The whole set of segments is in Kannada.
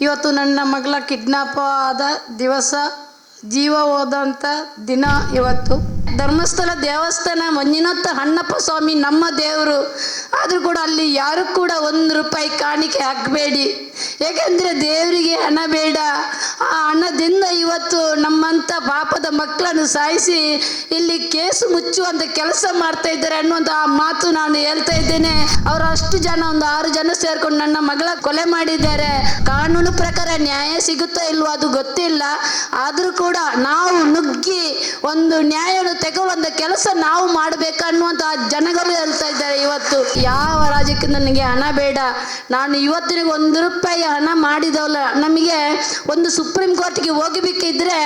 ಇವತ್ತು ನನ್ನ ಮಗಳ ಕಿಡ್ನಾಪ್ ಆದ ದಿವಸ ಜೀವ ಹೋದಂಥ ದಿನ ಇವತ್ತು. ಧರ್ಮಸ್ಥಳ ದೇವಸ್ಥಾನ ಮಂಜುನಾಥ ಅಣ್ಣಪ್ಪ ಸ್ವಾಮಿ ನಮ್ಮ ದೇವರು. ಆದರೂ ಕೂಡ ಅಲ್ಲಿ ಯಾರು ಕೂಡ ಒಂದು ರೂಪಾಯಿ ಕಾಣಿಕೆ ಹಾಕಬೇಡಿ. ಏಕೆಂದರೆ ದೇವರಿಗೆ ಹಣ ಬೇಡ. ಆ ಹಣದಿಂದ ಇವತ್ತು ಪಾಪದ ಮಕ್ಕಳನ್ನು ಸಾಯಿಸಿ ಇಲ್ಲಿ ಕೇಸು ಮುಚ್ಚುವಂಥ ಕೆಲಸ ಮಾಡ್ತಾ ಇದ್ದಾರೆ ಅನ್ನುವಂಥ ಆ ಮಾತು ನಾನು ಹೇಳ್ತಾ ಇದ್ದೇನೆ. ಅವರು ಅಷ್ಟು ಜನ, ಒಂದು ಆರು ಜನ ಸೇರ್ಕೊಂಡು ನನ್ನ ಮಗಳ ಕೊಲೆ ಮಾಡಿದ್ದಾರೆ. ಕಾನೂನು ಪ್ರಕಾರ ನ್ಯಾಯ ಸಿಗುತ್ತಾ ಇಲ್ವೋ ಅದು ಗೊತ್ತಿಲ್ಲ. ಆದರೂ ಕೂಡ ನಾವು ನುಗ್ಗಿ ಒಂದು ನ್ಯಾಯವನ್ನು ತೆಗೊಳ್ಳುವಂಥ ಕೆಲಸ ನಾವು ಮಾಡಬೇಕು ಅನ್ನುವಂಥ ಜನಗಳು ಹೇಳ್ತಾ ಇದ್ದಾರೆ ಇವತ್ತು. ಯಾವ ರಾಜ್ಯಕ್ಕೆ ನನಗೆ ಹಣ ಬೇಡ. ನಾನು ಇವತ್ತಿನಿಗೆ ಒಂದು ರೂಪಾಯಿ ಹಣ ಮಾಡಿದವಲ್ಲ, ನಮಗೆ ಒಂದು ಸುಪ್ರೀಂ ಕೋರ್ಟ್ಗೆ ಹೋಗಬೇಕಿದ್ರೆ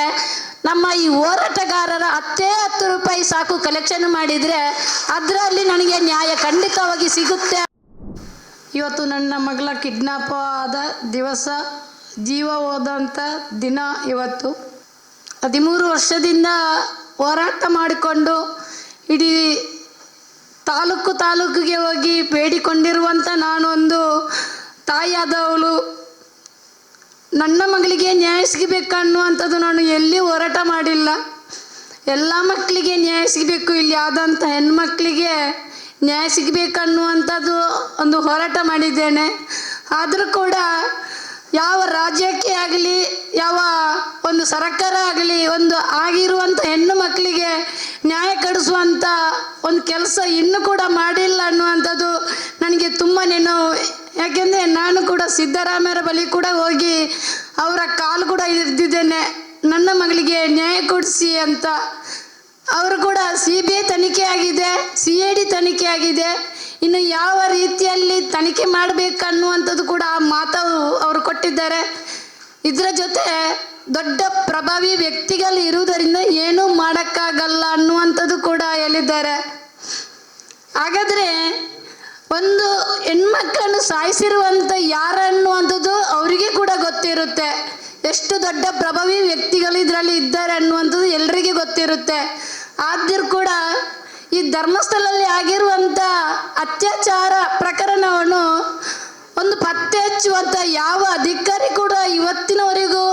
ನಮ್ಮ ಈ ಹೋರಾಟಗಾರರ ಹತ್ತೇ ಹತ್ತು ರೂಪಾಯಿ ಸಾಕು ಕಲೆಕ್ಷನ್ ಮಾಡಿದರೆ ಅದರಲ್ಲಿ ನನಗೆ ನ್ಯಾಯ ಖಂಡಿತವಾಗಿ ಸಿಗುತ್ತೆ. ಇವತ್ತು ನನ್ನ ಮಗಳ ಕಿಡ್ನಾಪ್ ಆದ ದಿವಸ ಜೀವ ಹೋದಂಥ ದಿನ ಇವತ್ತು. ಹದಿಮೂರು ವರ್ಷದಿಂದ ಹೋರಾಟ ಮಾಡಿಕೊಂಡು ಇಡೀ ತಾಲೂಕು ತಾಲೂಕಿಗೆ ಹೋಗಿ ಬೇಡಿಕೊಂಡಿರುವಂಥ ನಾನೊಂದು ತಾಯಿಯಾದವಳು ನನ್ನ ಮಗಳಿಗೆ ನ್ಯಾಯ ಸಿಗಬೇಕು ಅನ್ನುವಂಥದ್ದು ನಾನು ಎಲ್ಲಿ ಹೋರಾಟ ಮಾಡಿಲ್ಲ. ಎಲ್ಲ ಮಕ್ಕಳಿಗೆ ನ್ಯಾಯ ಸಿಗಬೇಕು, ಇಲ್ಲಿ ಆದಂಥ ಹೆಣ್ಮಕ್ಳಿಗೆ ನ್ಯಾಯ ಸಿಗಬೇಕನ್ನುವಂಥದ್ದು ಒಂದು ಹೋರಾಟ ಮಾಡಿದ್ದೇನೆ. ಆದರೂ ಕೂಡ ಯಾವ ರಾಜ್ಯಕ್ಕೆ ಆಗಲಿ, ಯಾವ ಒಂದು ಸರ್ಕಾರ ಆಗಲಿ, ಒಂದು ಆಗಿರುವಂಥ ಹೆಣ್ಣು ಮಕ್ಕಳಿಗೆ ನ್ಯಾಯ ಕಡಿಸುವಂಥ ಒಂದು ಕೆಲಸ ಇನ್ನೂ ಕೂಡ ಮಾಡಿಲ್ಲ ಅನ್ನುವಂಥದ್ದು ನನಗೆ ತುಂಬಾ ನೋವು ಯಾಕೆಂದರೆ ನಾನು ಕೂಡ ಸಿದ್ದರಾಮಯ್ಯರ ಬಳಿ ಕೂಡ ಹೋಗಿ ಅವರ ಕಾಲು ಕೂಡ ಇರ್ದಿದ್ದೇನೆ ನನ್ನ ಮಗಳಿಗೆ ನ್ಯಾಯ ಕೊಡಿಸಿ ಅಂತ. ಅವರು ಕೂಡ ಸಿ ಬಿ ಐ ತನಿಖೆ ಆಗಿದೆ, ಸಿ ಐ ಡಿ ತನಿಖೆ ಆಗಿದೆ. ಇನ್ನು ಯಾವ ರೀತಿಯಲ್ಲಿ ತನಿಖೆ ಮಾಡಬೇಕನ್ನುವಂಥದ್ದು ಕೂಡ ಆ ಮಾತು ಅವರು ಕೊಟ್ಟಿದ್ದಾರೆ. ಇದರ ಜೊತೆ ದೊಡ್ಡ ಪ್ರಭಾವಿ ವ್ಯಕ್ತಿಗಳು ಇರುವುದರಿಂದ ಏನೂ ಮಾಡೋಕ್ಕಾಗಲ್ಲ ಅನ್ನುವಂಥದ್ದು ಕೂಡ ಹೇಳಿದ್ದಾರೆ ಹಾಗಾದರೆ ಒಂದು ಹೆಣ್ಮಕ್ಕಳನ್ನು ಸಾಯಿಸಿರುವಂಥ ಯಾರನ್ನುವಂಥದ್ದು ಅವರಿಗೆ ಕೂಡ ಗೊತ್ತಿರುತ್ತೆ. ಎಷ್ಟು ದೊಡ್ಡ ಪ್ರಭಾವಿ ವ್ಯಕ್ತಿಗಳು ಇದರಲ್ಲಿ ಇದ್ದಾರೆ ಅನ್ನುವಂಥದ್ದು ಎಲ್ರಿಗೂ ಗೊತ್ತಿರುತ್ತೆ. ಆದರೂ ಕೂಡ ಈ ಧರ್ಮಸ್ಥಳದಲ್ಲಿ ಆಗಿರುವಂಥ ಅತ್ಯಾಚಾರ ಪ್ರಕರಣವನ್ನು ಒಂದು ಪತ್ತೆ ಹಚ್ಚುವಂಥ ಯಾವ ಅಧಿಕಾರಿ ಕೂಡ ಇವತ್ತಿನವರೆಗೂ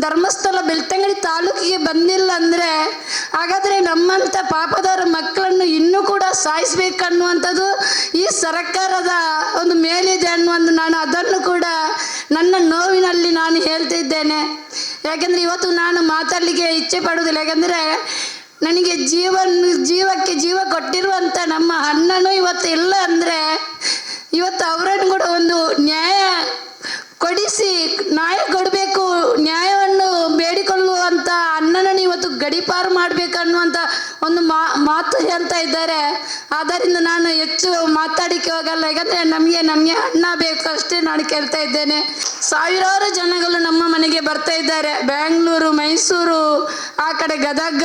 ಧರ್ಮಸ್ಥಳ ಬೆಳ್ತಂಗಡಿ ತಾಲೂಕಿಗೆ ಬಂದಿಲ್ಲ ಅಂದರೆ ಹಾಗಾದರೆ ನಮ್ಮಂಥ ಪಾಪದವರ ಮಕ್ಕಳನ್ನು ಇನ್ನೂ ಕೂಡ ಸಾಯಿಸ್ಬೇಕನ್ನುವಂಥದ್ದು ಈ ಸರ್ಕಾರದ ಒಂದು ಮೇಲಿದೆ ಅನ್ನುವಂಥ ನಾನು ಅದನ್ನು ಕೂಡ ನನ್ನ ನೋವಿನಲ್ಲಿ ನಾನು ಹೇಳ್ತಿದ್ದೇನೆ ಯಾಕೆಂದರೆ ಇವತ್ತು ನಾನು ಮಾತಾಡಲಿಕ್ಕೆ ಇಚ್ಛೆ ಪಡುವುದಿಲ್ಲ. ಯಾಕೆಂದರೆ ನನಗೆ ಜೀವ ಜೀವಕ್ಕೆ ಜೀವ ಕೊಟ್ಟಿರುವಂಥ ನಮ್ಮ ಅಣ್ಣನೂ ಇವತ್ತು ಇಲ್ಲ ಅಂದರೆ ಇವತ್ತು ಅವರನ್ನು ಕೂಡ ಒಂದು ನ್ಯಾಯ ಕೊಡಿಸಿ ನ್ಯಾಯ ಕೊಡಬೇಕು ನ್ಯಾಯವನ್ನು ಬೇಡಿಕೊಳ್ಳುವಂಥ ಅಣ್ಣನನ್ನು ಇವತ್ತು ಗಡಿಪಾರು ಮಾಡಬೇಕನ್ನುವಂಥ ಒಂದು ಮಾ ಹೇಳ್ತಾ ಇದ್ದಾರೆ. ಆದ್ದರಿಂದ ನಾನು ಹೆಚ್ಚು ಮಾತಾಡಿಕೆ ಹೋಗಲ್ಲ. ಯಾಕಂದರೆ ನಮಗೆ ನಮಗೆ ಅಣ್ಣ ಬೇಕು ಅಷ್ಟೇ ನಾನು ಕೇಳ್ತಾ ಇದ್ದೇನೆ. ಸಾವಿರಾರು ಜನಗಳು ನಮ್ಮ ಮನೆಗೆ ಬರ್ತಾ ಇದ್ದಾರೆ. ಬ್ಯಾಂಗ್ಳೂರು, ಮೈಸೂರು, ಆ ಕಡೆ ಗದಗ,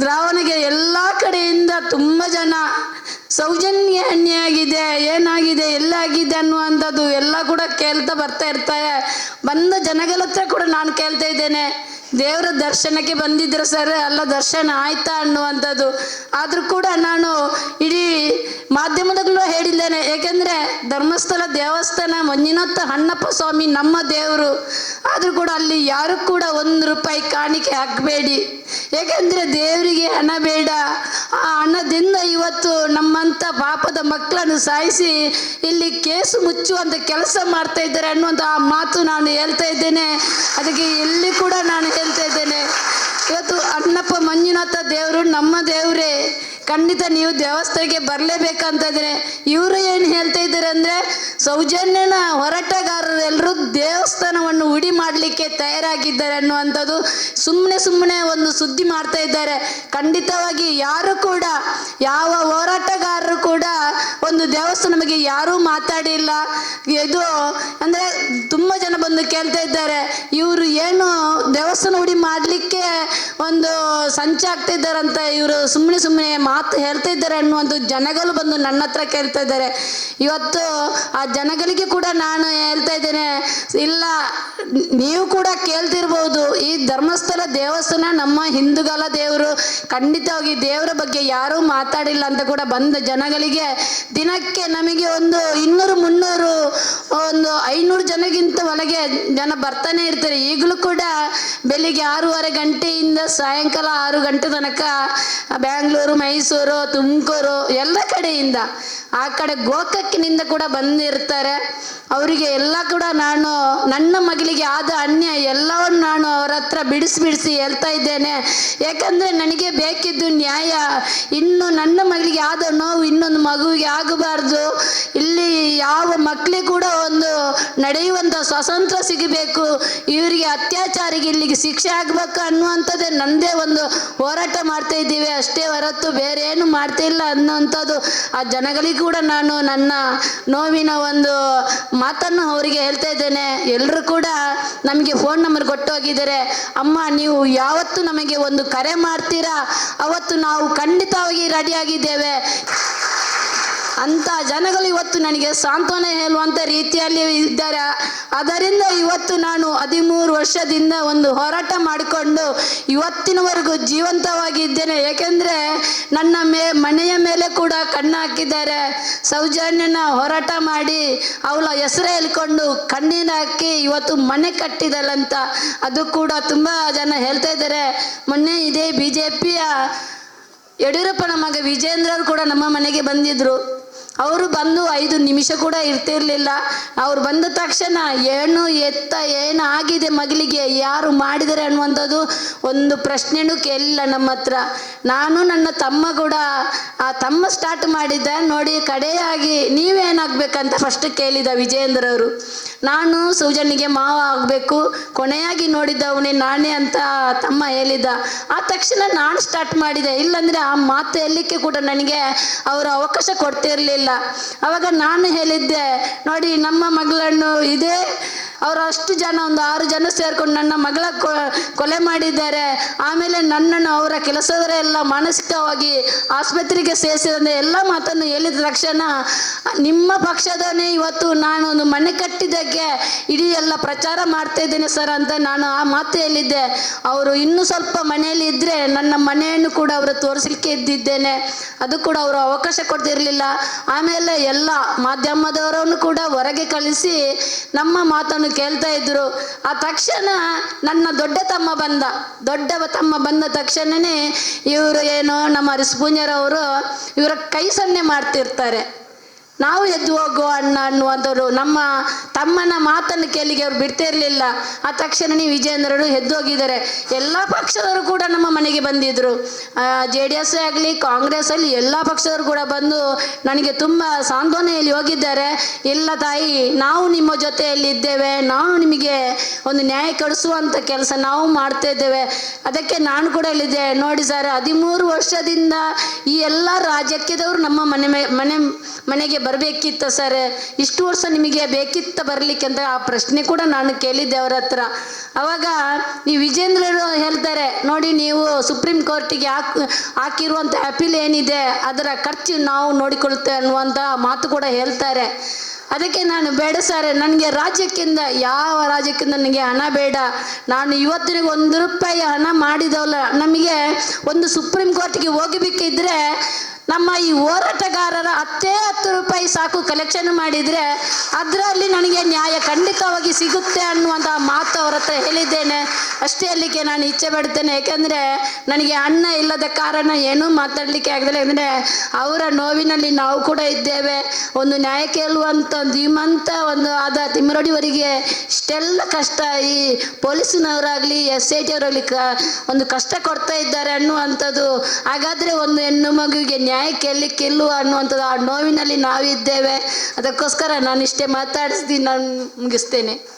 ದ್ರಾವಣಗೆ ಎಲ್ಲ ಕಡೆಯಿಂದ ತುಂಬ ಜನ. ಸೌಜನ್ಯ ಎಣ್ಣೆಯಾಗಿದೆ ಏನಾಗಿದೆ, ಎಲ್ಲಾಗಿದೆ ಅನ್ನುವಂಥದ್ದು ಎಲ್ಲ ಕೂಡ ಕೇಳ್ತಾ ಬರ್ತಾ ಇರ್ತಾರೆ. ಬಂದ ಜನಗಳ ಹತ್ರ ಕೂಡ ನಾನು ಕೇಳ್ತಾ ಇದ್ದೇನೆ. ದೇವರ ದರ್ಶನಕ್ಕೆ ಬಂದಿದ್ರು ಸರ್, ಅಲ್ಲ ದರ್ಶನ ಆಯ್ತಾ ಅನ್ನುವಂಥದ್ದು. ಆದರೂ ಕೂಡ ನಾನು ಇಡೀ ಮಾಧ್ಯಮದಲ್ಲೂ ಹೇಳಿದ್ದೇನೆ, ಏಕೆಂದರೆ ಧರ್ಮಸ್ಥಳ ದೇವಸ್ಥಾನ ಮಂಜುನಾಥ ಅಣ್ಣಪ್ಪ ಸ್ವಾಮಿ ನಮ್ಮ ದೇವರು. ಆದರೂ ಕೂಡ ಅಲ್ಲಿ ಯಾರು ಕೂಡ ಒಂದು ರೂಪಾಯಿ ಕಾಣಿಕೆ ಹಾಕಬೇಡಿ ಏಕೆಂದರೆ ದೇವರಿಗೆ ಹಣ ಬೇಡ. ಆ ಹಣದಿಂದ ಇವತ್ತು ನಮ್ಮಂಥ ಪಾಪದ ಮಕ್ಕಳನ್ನು ಸಾಯಿಸಿ ಇಲ್ಲಿ ಕೇಸು ಮುಚ್ಚುವಂಥ ಕೆಲಸ ಮಾಡ್ತಾ ಇದ್ದಾರೆ ಅನ್ನುವಂಥ ಆ ಮಾತು ನಾನು ಹೇಳ್ತಾ ಇದ್ದೇನೆ. ಅದಕ್ಕೆ ಎಲ್ಲಿ ಕೂಡ ನಾನು ಹೇಳ್ತಾ ಇದ್ದೇನೆ. ಇವತ್ತು ಅಣ್ಣಪ್ಪ ಮಂಜುನಾಥ ದೇವರು ನಮ್ಮ ದೇವರೇ. ಖಂಡಿತ ನೀವು ದೇವಸ್ಥಾನಕ್ಕೆ ಬರಲೇಬೇಕಂತ ಇದ್ದಾರೆ ಇವರು ಏನು ಹೇಳ್ತಾ ಇದ್ದಾರೆ ಅಂದರೆ ಸೌಜನ್ಯನ ಹೋರಾಟಗಾರರೆಲ್ಲರೂ ದೇವಸ್ಥಾನವನ್ನು ಉಡಿ ಮಾಡಲಿಕ್ಕೆ ತಯಾರಾಗಿದ್ದಾರೆ ಅನ್ನುವಂಥದ್ದು ಸುಮ್ಮನೆ ಸುಮ್ಮನೆ ಒಂದು ಸುದ್ದಿ ಮಾಡ್ತಾ ಇದ್ದಾರೆ. ಖಂಡಿತವಾಗಿ ಯಾರು ಕೂಡ, ಯಾವ ಹೋರಾಟಗಾರರು ಕೂಡ ಒಂದು ದೇವಸ್ಥಾನ ನಮಗೆ ಯಾರೂ ಮಾತಾಡಿಲ್ಲ. ಇದು ಅಂದರೆ ತುಂಬ ಜನ ಬಂದು ಕೇಳ್ತಾ ಇದ್ದಾರೆ. ಇವರು ಏನು ದೇವಸ್ಥಾನ ಹುಡಿ ಮಾಡಲಿಕ್ಕೆ ಒಂದು ಸಂಚಾಗ್ತಿದ್ದಾರಂತ ಇವರು ಸುಮ್ಮನೆ ಸುಮ್ಮನೆ ಮಾತು ಹೇಳ್ತಾ ಇದ್ದಾರೆ ಅನ್ನುವಂಥ ಜನಗಳು ಬಂದು ನನ್ನ ಹತ್ರ ಕೇಳ್ತಾ ಇದ್ದಾರೆ. ಇವತ್ತು ಆ ಜನಗಳಿಗೆ ಕೂಡ ನಾನು ಹೇಳ್ತಾ ಇದ್ದೇನೆ, ಇಲ್ಲ, ನೀವು ಕೂಡ ಕೇಳ್ತಿರ್ಬೋದು. ಈ ಧರ್ಮಸ್ಥಳ ದೇವಸ್ಥಾನ ನಮ್ಮ ಹಿಂದೂಗಳ ದೇವರು ಖಂಡಿತವಾಗಿ ದೇವರ ಬಗ್ಗೆ ಯಾರೂ ಮಾತಾಡಿಲ್ಲ ಅಂತ ಕೂಡ ಬಂದ ಜನಗಳಿಗೆ ದಿನಕ್ಕೆ ನಮಗೆ ಒಂದು ಇನ್ನೂರು ಮುನ್ನೂರು, ಒಂದು ಐನೂರು ಜನಗಿಂತ ಒಳಗೆ ಜನ ಬರ್ತಾನೆ ಇರ್ತಾರೆ. ಈಗಲೂ ಕೂಡ ಬೆಳಿಗ್ಗೆ ಆರೂವರೆ ಗಂಟೆಯಿಂದ ಸಾಯಂಕಾಲ ಆರು ಗಂಟೆ ತನಕ ಬ್ಯಾಂಗ್ಳೂರು, ಮೈಸೂರು, ತುಮಕೂರು ಎಲ್ಲ ಕಡೆಯಿಂದ ಆ ಕಡೆ ಗೋಕಕ್ಕಿನಿಂದ ಕೂಡ ಬಂದಿರ್ತಾರೆ. ಅವರಿಗೆ ಎಲ್ಲ ಕೂಡ ನಾನು ನನ್ನ ಮಗಳಿಗೆ ಆದ ಅನ್ಯಾಯ ಎಲ್ಲವನ್ನು ನಾನು ಅವರ ಹತ್ರ ಬಿಡಿಸಿ ಬಿಡಿಸಿ ಹೇಳ್ತಾ ಇದ್ದೇನೆ. ಯಾಕಂದ್ರೆ ನನಗೆ ಬೇಕಿದ್ದು ನ್ಯಾಯ. ಇನ್ನು ನನ್ನ ಮಗಳಿಗೆ ಆದ ನೋವು ಇನ್ನೊಂದು ಮಗುವಿಗೆ ಆಗಬಾರ್ದು. ಇಲ್ಲಿ ಯಾವ ಮಕ್ಕಳಿಗೆ ಕೂಡ ಒಂದು ನಡೆಯುವಂಥ ಸ್ವಾತಂತ್ರ್ಯ ಸಿಗಬೇಕು. ಇವರಿಗೆ ಅತ್ಯಾಚಾರಿಗೆ ಇಲ್ಲಿಗೆ ಶಿಕ್ಷೆ ಆಗಬೇಕು ಅನ್ನುವಂಥದ್ದೇ ನನ್ನದೇ ಒಂದು ಹೋರಾಟ ಮಾಡ್ತಾ ಇದ್ದೀವಿ. ಅಷ್ಟೇ ಹೊರತು ಬೇರೆ ಏನು ಮಾಡ್ತಾ ಇಲ್ಲ ಅನ್ನೋಂಥದ್ದು ಆ ಜನಗಳಿಗೆ ಕೂಡ ನಾನು ನನ್ನ ನೋವಿನ ಒಂದು ಮಾತನ್ನು ಅವರಿಗೆ ಹೇಳ್ತಾ ಇದ್ದೇನೆ. ಎಲ್ಲರೂ ಕೂಡ ನಮಗೆ ಫೋನ್ ನಂಬರ್ ಕೊಟ್ಟು ಹೋಗಿದ್ದಾರೆ ಅಮ್ಮ, ನೀವು ಯಾವತ್ತು ನಮಗೆ ಒಂದು ಕರೆ ಮಾಡ್ತೀರಾ? ಅವತ್ತು ನಾವು ಖಂಡಿತವಾಗಿ ರೆಡಿಯಾಗಿದ್ದೇವೆ ಅಂತ ಜನಗಳು ಇವತ್ತು ನನಗೆ ಸಾಂತ್ವನ ಹೇಳುವಂಥ ರೀತಿಯಲ್ಲಿ ಇದ್ದಾರೆ. ಅದರಿಂದ ಇವತ್ತು ನಾನು ಹದಿಮೂರು ವರ್ಷದಿಂದ ಒಂದು ಹೋರಾಟ ಮಾಡಿಕೊಂಡು ಇವತ್ತಿನವರೆಗೂ ಜೀವಂತವಾಗಿದ್ದೇನೆ. ಏಕೆಂದರೆ ನನ್ನ ಮೇ, ಮನೆಯ ಮೇಲೆ ಕೂಡ ಕಣ್ಣು ಹಾಕಿದ್ದಾರೆ ಸೌಜನ್ಯನ ಹೋರಾಟ ಮಾಡಿ ಅವಳ ಹೆಸರು ಹೇಳ್ಕೊಂಡು ಕಣ್ಣಿನ ಹಾಕಿ ಇವತ್ತು ಮನೆ ಕಟ್ಟಿದಳಂತ ಅದು ಕೂಡ ತುಂಬ ಜನ ಹೇಳ್ತಾ ಇದ್ದಾರೆ. ಮೊನ್ನೆ ಇದೇ ಬಿ ಜೆ ಪಿಯ ಯಡಿಯೂರಪ್ಪನ ಮಗ ವಿಜೇಂದ್ರರು ಕೂಡ ನಮ್ಮ ಮನೆಗೆ ಬಂದಿದ್ರು. ಅವರು ಬಂದು ಐದು ನಿಮಿಷ ಕೂಡ ಇರ್ತಿರ್ಲಿಲ್ಲ. ಅವ್ರು ಬಂದ ತಕ್ಷಣ ಏನು ಎತ್ತ ಏನು ಆಗಿದೆ ಮಗಳಿಗೆ ಯಾರು ಮಾಡಿದರೆ ಅನ್ನುವಂಥದ್ದು ಒಂದು ಪ್ರಶ್ನೆನೂ ಕೇಳಿಲ್ಲ ನಮ್ಮ ಹತ್ರ. ನಾನು ನನ್ನ ತಮ್ಮ ಕೂಡ ಆ ತಮ್ಮ ಸ್ಟಾರ್ಟ್ ಮಾಡಿದ್ದ ನೋಡಿ ಕಡೆಯಾಗಿ ನೀವೇನಾಗಬೇಕಂತ ಫಸ್ಟ್ ಕೇಳಿದ ವಿಜೇಂದ್ರವರು ನಾನು ಸೂಜನಿಗೆ ಮಾವ ಆಗಬೇಕು, ಕೊನೆಯಾಗಿ ನೋಡಿದ್ದವನೇ ನಾನೇ ಅಂತ ತಮ್ಮ ಹೇಳಿದ ಆ ತಕ್ಷಣ ನಾನು ಸ್ಟಾರ್ಟ್ ಮಾಡಿದೆ. ಇಲ್ಲಂದ್ರೆ ಆ ಮಾತು ಹೇಳಲಿಕ್ಕೆ ಕೂಡ ನನಗೆ ಅವರು ಅವಕಾಶ ಕೊಡ್ತಿರ್ಲಿಲ್ಲ. ಅವಾಗ ನಾನು ಹೇಳಿದ್ದೆ ನೋಡಿ ನಮ್ಮ ಮಗಳನ್ನು ಇದೇ ಅವರು ಅಷ್ಟು ಜನ, ಒಂದು ಆರು ಜನ ಸೇರ್ಕೊಂಡು ನನ್ನ ಮಗಳ ಕೊಲೆ ಮಾಡಿದ್ದಾರೆ. ಆಮೇಲೆ ನನ್ನನ್ನು ಅವರ ಕೆಲಸದವರೆಲ್ಲ ಮಾನಸಿಕವಾಗಿ ಆಸ್ಪತ್ರೆಗೆ ಸೇರಿಸಿದಂತೆ ಎಲ್ಲ ಮಾತನ್ನು ಹೇಳಿದ ತಕ್ಷಣ, ನಿಮ್ಮ ಪಕ್ಷದನೇ ಇವತ್ತು ನಾನು ಒಂದು ಮನೆ ಕಟ್ಟಿದ್ದಕ್ಕೆ ಇಡೀ ಎಲ್ಲ ಪ್ರಚಾರ ಮಾಡ್ತಾ ಇದ್ದೇನೆ ಸರ್ ಅಂತ ನಾನು ಆ ಮಾತು ಹೇಳಿದ್ದೆ. ಅವರು ಇನ್ನೂ ಸ್ವಲ್ಪ ಮನೆಯಲ್ಲಿ ಇದ್ದರೆ ನನ್ನ ಮನೆಯನ್ನು ಕೂಡ ಅವರು ತೋರಿಸಲಿಕ್ಕೆ ಇದ್ದಿದ್ದೇನೆ. ಅದು ಕೂಡ ಅವರು ಅವಕಾಶ ಕೊಡ್ತಿರಲಿಲ್ಲ. ಆಮೇಲೆ ಎಲ್ಲ ಮಾಧ್ಯಮದವರನ್ನು ಕೂಡ ಹೊರಗೆ ಕಳಿಸಿ ನಮ್ಮ ಮಾತನ್ನು ಕೇಳ್ತಾ ಇದ್ರು ಆ ತಕ್ಷಣ ನನ್ನ ದೊಡ್ಡ ತಮ್ಮ ಬಂದ. ದೊಡ್ಡ ತಮ್ಮ ಬಂದ ತಕ್ಷಣನೇ ಇವರು ಏನು ನಮ್ಮ ಅರಿಸ್ಪೂಂಜರವರು ಇವರ ಕೈ ಸನ್ನೆ ಮಾಡ್ತಿರ್ತಾರೆ. ನಾವು ಎದ್ದು ಹೋಗುವ ಅಣ್ಣ ಅನ್ನುವಂಥವ್ರು, ನಮ್ಮ ತಮ್ಮನ ಮಾತನ್ನು ಕೇಳಿಗೆ ಅವ್ರು ಬಿಡ್ತಾ ಇರಲಿಲ್ಲ. ಆ ತಕ್ಷಣನೇ ವಿಜಯೇಂದ್ರರು ಎದ್ದು ಹೋಗಿದ್ದಾರೆ. ಎಲ್ಲ ಪಕ್ಷದವರು ಕೂಡ ನಮ್ಮ ಮನೆಗೆ ಬಂದಿದ್ರು. ಜೆ ಡಿ ಎಸ್ ಆಗಲಿ ಕಾಂಗ್ರೆಸ್ ಅಲ್ಲಿ ಎಲ್ಲ ಪಕ್ಷದವರು ಕೂಡ ಬಂದು ನನಗೆ ತುಂಬ ಸಾಂತ್ವನೆಯಲ್ಲಿ ಹೋಗಿದ್ದಾರೆ. ಇಲ್ಲ ತಾಯಿ, ನಾವು ನಿಮ್ಮ ಜೊತೆಯಲ್ಲಿ ಇದ್ದೇವೆ. ನಾವು ನಿಮಗೆ ಒಂದು ನ್ಯಾಯ ಕೊಡಿಸುವಂಥ ಕೆಲಸ ನಾವು ಮಾಡ್ತಾ ಇದ್ದೇವೆ. ಅದಕ್ಕೆ ನಾನು ಕೂಡ ಇಲ್ಲಿದ್ದೆ. ನೋಡಿ ಸರ್, ಹದಿಮೂರು ವರ್ಷದಿಂದ ಈ ಎಲ್ಲ ರಾಜಕೀಯದವರು ನಮ್ಮ ಮನೆ ಮನೆ ಮನೆಗೆ ಬರಬೇಕಿತ್ತ ಸರ್. ಇಷ್ಟು ವರ್ಷ ನಿಮಗೆ ಬೇಕಿತ್ತ ಬರಲಿಕ್ಕೆ ಅಂತ ಆ ಪ್ರಶ್ನೆ ಕೂಡ ನಾನು ಕೇಳಿದ್ದೆ ಅವ್ರ ಹತ್ರ. ಅವಾಗ ಈ ವಿಜೇಂದ್ರರು ಹೇಳ್ತಾರೆ, ನೋಡಿ ನೀವು ಸುಪ್ರೀಂ ಕೋರ್ಟಿಗೆ ಹಾಕ್ ಹಾಕಿರುವಂಥ ಅಪೀಲ್ ಏನಿದೆ, ಅದರ ಖರ್ಚು ನಾವು ನೋಡಿಕೊಳ್ಳುತ್ತೇವೆ ಅನ್ನುವಂಥ ಮಾತು ಕೂಡ ಹೇಳ್ತಾರೆ. ಅದಕ್ಕೆ ನಾನು, ಬೇಡ ಸರ್, ನನಗೆ ರಾಜ್ಯಕ್ಕಿಂತ, ಯಾವ ರಾಜ್ಯಕ್ಕಿಂತ ನನಗೆ ಹಣ ಬೇಡ. ನಾನು ಇವತ್ತಿನಿಗೆ ಒಂದು ರೂಪಾಯಿ ಹಣ ಮಾಡಿದವಲ್ಲ, ನಮಗೆ ಒಂದು ಸುಪ್ರೀಂ ಕೋರ್ಟಿಗೆ ಹೋಗಬೇಕಿದ್ರೆ ನಮ್ಮ ಈ ಹೋರಾಟಗಾರರ ಹತ್ತೇ ಹತ್ತು ರೂಪಾಯಿ ಸಾಕು ಕಲೆಕ್ಷನ್ ಮಾಡಿದರೆ ಅದರಲ್ಲಿ ನನಗೆ ನ್ಯಾಯ ಖಂಡಿತವಾಗಿ ಸಿಗುತ್ತೆ ಅನ್ನುವಂಥ ಮಾತು ಅವರ ಹತ್ರ ಹೇಳಿದ್ದೇನೆ. ಅಷ್ಟೇ ಅಲ್ಲಿಗೆ ನಾನು ಇಚ್ಛೆ ಪಡ್ತೇನೆ ಯಾಕೆಂದರೆ ನನಗೆ ಅಣ್ಣ ಇಲ್ಲದ ಕಾರಣ ಏನೂ ಮಾತಾಡಲಿಕ್ಕೆ ಆಗದಿಲ್ಲ. ಅಂದರೆ ಅವರ ನೋವಿನಲ್ಲಿ ನಾವು ಕೂಡ ಇದ್ದೇವೆ. ಒಂದು ನ್ಯಾಯ ಕೇಳುವಂಥ ಧೀಮಂತ ಒಂದು ಆದ ತಿಮ್ಮರಡಿವರಿಗೆ ಇಷ್ಟೆಲ್ಲ ಕಷ್ಟ ಈ ಪೊಲೀಸಿನವರಾಗಲಿ, ಎಸ್ ಐ ಟಿ ಅವರಾಗಲಿ ಒಂದು ಕಷ್ಟ ಕೊಡ್ತಾ ಇದ್ದಾರೆ ಅನ್ನುವಂಥದ್ದು. ಹಾಗಾದರೆ ಒಂದು ಹೆಣ್ಣು ಮಗುವಿಗೆ ನ್ಯಾಯ ಕೇಳಲಿಕ್ಕಿಲ್ವ ಅನ್ನುವಂಥದ್ದು ಆ ನೋವಿನಲ್ಲಿ ನಾವಿದ್ದೇವೆ. ಅದಕ್ಕೋಸ್ಕರ ನಾನು ಇಷ್ಟೇ ಮಾತಾಡಿಸ್ತೀನಿ ನಾನು ಮುಗಿಸ್ತೇನೆ